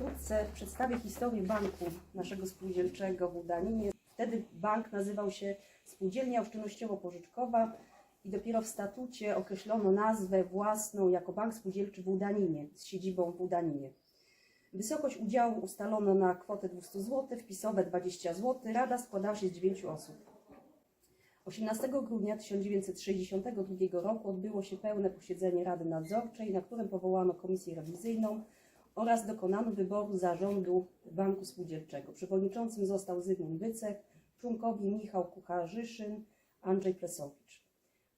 Wkrótce przedstawię historię banku naszego spółdzielczego w Udaninie. Wtedy bank nazywał się Spółdzielnia Oszczędnościowo-Pożyczkowa i dopiero w statucie określono nazwę własną jako Bank Spółdzielczy w Udaninie z siedzibą w Udaninie. Wysokość udziału ustalono na kwotę 200 zł, wpisowe 20 zł. Rada składała się z 9 osób. 18 grudnia 1962 roku odbyło się pełne posiedzenie Rady Nadzorczej, na którym powołano komisję rewizyjną oraz dokonano wyboru zarządu Banku Spółdzielczego. Przewodniczącym został Zygmunt Wycek, członkowie Michał Kucharzyszyn, Andrzej Presowicz.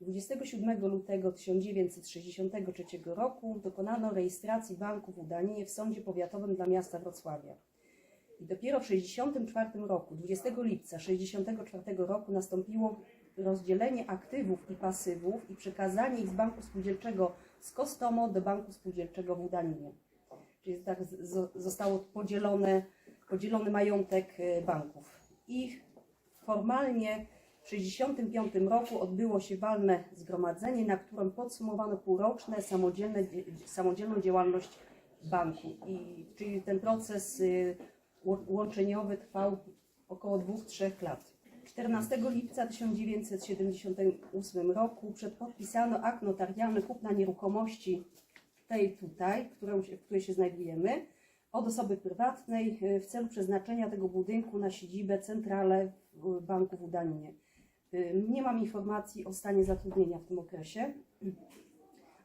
27 lutego 1963 roku dokonano rejestracji banku w Udaninie w Sądzie Powiatowym dla miasta Wrocławia. I dopiero w 1964 roku, 20 lipca 1964 roku nastąpiło rozdzielenie aktywów i pasywów i przekazanie ich z Banku Spółdzielczego z Kostomo do Banku Spółdzielczego w Udaninie. Czyli tak zostało podzielone, podzielony majątek e, banków. I formalnie w 1965 roku odbyło się walne zgromadzenie, na którym podsumowano półroczne samodzielną działalność banku. I, czyli ten proces y, łączeniowy trwał około 2-3 lat. 14 lipca 1978 roku przed podpisano akt notarialny kupna nieruchomości tej tutaj, którą w której się znajdujemy, od osoby prywatnej y, w celu przeznaczenia tego budynku na siedzibę, centralę w- banku w Udaninie. Y, Nie mam informacji o stanie zatrudnienia w tym okresie,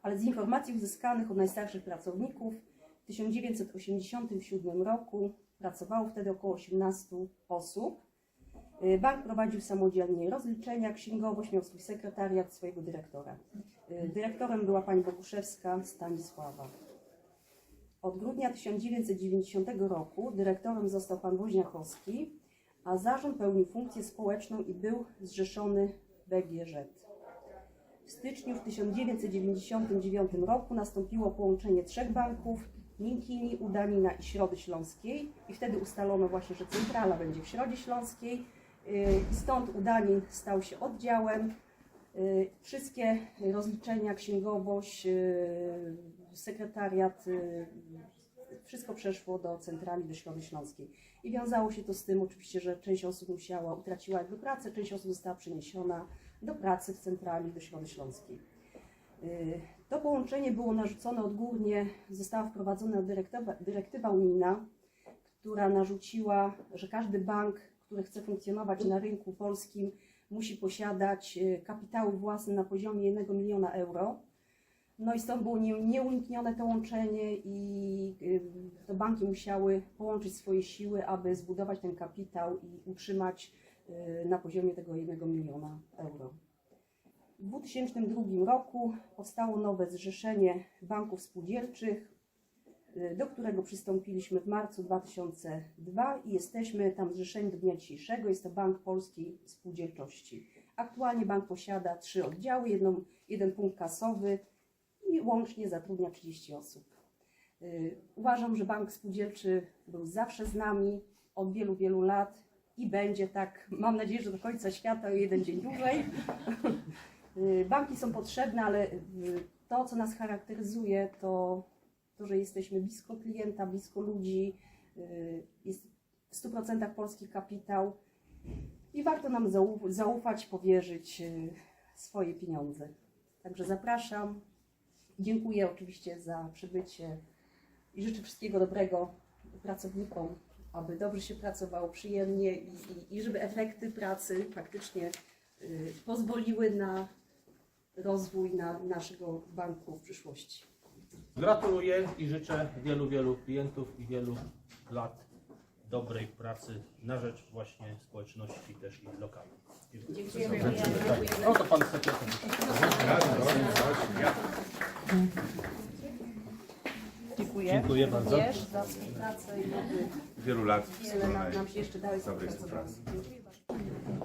ale z informacji uzyskanych od najstarszych pracowników w 1987 roku pracowało wtedy około 18 osób. Bank prowadził samodzielnie rozliczenia, księgowość, miał swój sekretariat, swojego dyrektora. Y, Dyrektorem była pani Boguszewska Stanisława. Od grudnia 1990 roku dyrektorem został pan Woźniakowski, a zarząd pełnił funkcję społeczną i był zrzeszony BGŻ. W styczniu w 1999 roku nastąpiło połączenie trzech banków, Minkini, Udanina i Środy Śląskiej i wtedy ustalono właśnie, że centrala będzie w Środzie Śląskiej i stąd Udanin stał się oddziałem. Yy, Wszystkie rozliczenia, księgowość, yy, sekretariat, yy, wszystko przeszło do centrali, do Środy Śląskiej. I wiązało się to z tym oczywiście, że część osób musiała, utraciła jakby pracę, część osób została przeniesiona do pracy w centrali, do Środy Śląskiej. To połączenie było narzucone odgórnie, została wprowadzona dyrektywa, dyrektywa unijna, która narzuciła, że każdy bank, który chce funkcjonować na rynku polskim, musi posiadać yy, kapitały własne na poziomie 1 miliona euro. No i stąd było nie- nieuniknione to łączenie i yy, to banki musiały połączyć swoje siły, aby zbudować ten kapitał i utrzymać yy, na poziomie tego 1 miliona euro. W 2002 roku powstało nowe zrzeszenie banków spółdzielczych, y, do którego przystąpiliśmy w marcu 2002 i jesteśmy tam zrzeszeni do dnia dzisiejszego. Jest to Bank Polskiej Spółdzielczości. Aktualnie bank posiada trzy oddziały, jedną, jeden punkt kasowy i łącznie zatrudnia 30 osób. Y, Uważam, że bank spółdzielczy był zawsze z nami od wielu, wielu lat i będzie tak, mam nadzieję, że do końca świata jeden dzień dłużej. Y, Banki są potrzebne, ale y, to, co nas charakteryzuje, to to, że jesteśmy blisko klienta, blisko ludzi, y, jest w 100% polski kapitał i warto nam zau- zaufać, powierzyć y, swoje pieniądze. Także zapraszam. Dziękuję oczywiście za przybycie i życzę wszystkiego dobrego pracownikom, aby dobrze się pracowało, przyjemnie i, i, i żeby efekty pracy faktycznie y, pozwoliły na rozwój na naszego banku w przyszłości. Gratuluję i życzę wielu, wielu klientów i wielu lat dobrej pracy na rzecz właśnie społeczności też i lokalnej. Dziękuję. Dziękujemy. No to pan sekretarz. Dziękuję. Dziękuję bardzo. Za współpracę i wielu lat wiele nam, nam się jeszcze dalej Dobrej współpracy. Dziękuję bardzo.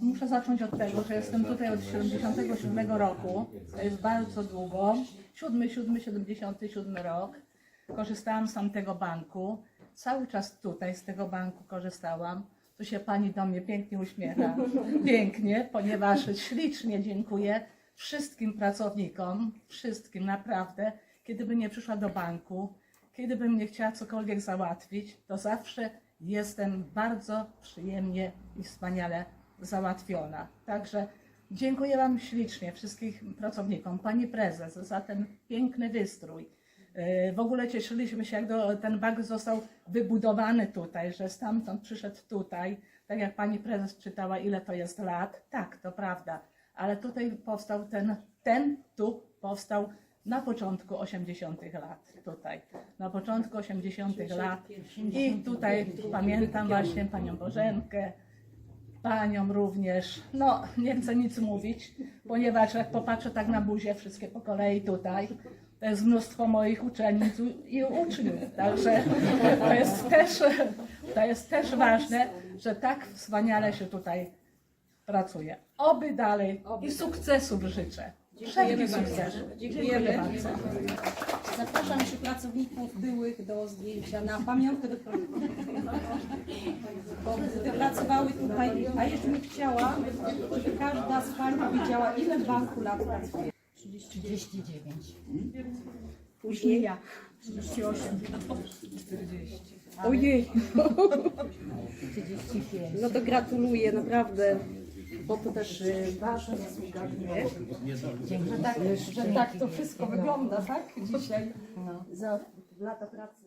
Muszę zacząć od tego, że jestem tutaj od 77 roku. To jest bardzo długo. 7, 7, 77 rok. Korzystałam z tamtego banku. Cały czas tutaj z tego banku korzystałam. Tu się pani do mnie pięknie uśmiecha. Pięknie, ponieważ ślicznie dziękuję wszystkim pracownikom, wszystkim naprawdę. Kiedy bym nie przyszła do banku, kiedy bym nie chciała cokolwiek załatwić, to zawsze jestem bardzo przyjemnie i wspaniale załatwiona. Także dziękuję Wam ślicznie, wszystkim pracownikom, Pani Prezes, za ten piękny wystrój. Yy, W ogóle cieszyliśmy się, jak do, ten bank został wybudowany tutaj, że stamtąd przyszedł tutaj. Tak jak Pani Prezes czytała, ile to jest lat. Tak, to prawda. Ale tutaj powstał ten, ten tu powstał na początku 80. lat. Tutaj, na początku 80. lat. I tutaj pamiętam właśnie Panią Bożenkę, Panią również. No, nie chcę nic mówić, ponieważ jak popatrzę tak na buzię, wszystkie po kolei tutaj, to jest mnóstwo moich uczennic i uczniów. Także to jest też, to jest też ważne, że tak wspaniale się tutaj pracuje. Oby dalej i sukcesów życzę. Wszelkich sukcesów. Dziękuję bardzo. Zapraszam jeszcze pracowników byłych do zdjęcia na pamiątkę do projektu. Bo gdy pracowały tutaj, a jeszcze bym chciała, żeby każda z Pań powiedziała, ile w banku lat pracuje. 39. Później ja. 38. Ojej, 35. no to gratuluję, naprawdę. Bo to też y, wasza zasługa, nie? Że tak, że tak to wszystko wygląda, tak? Dzisiaj za lata pracy.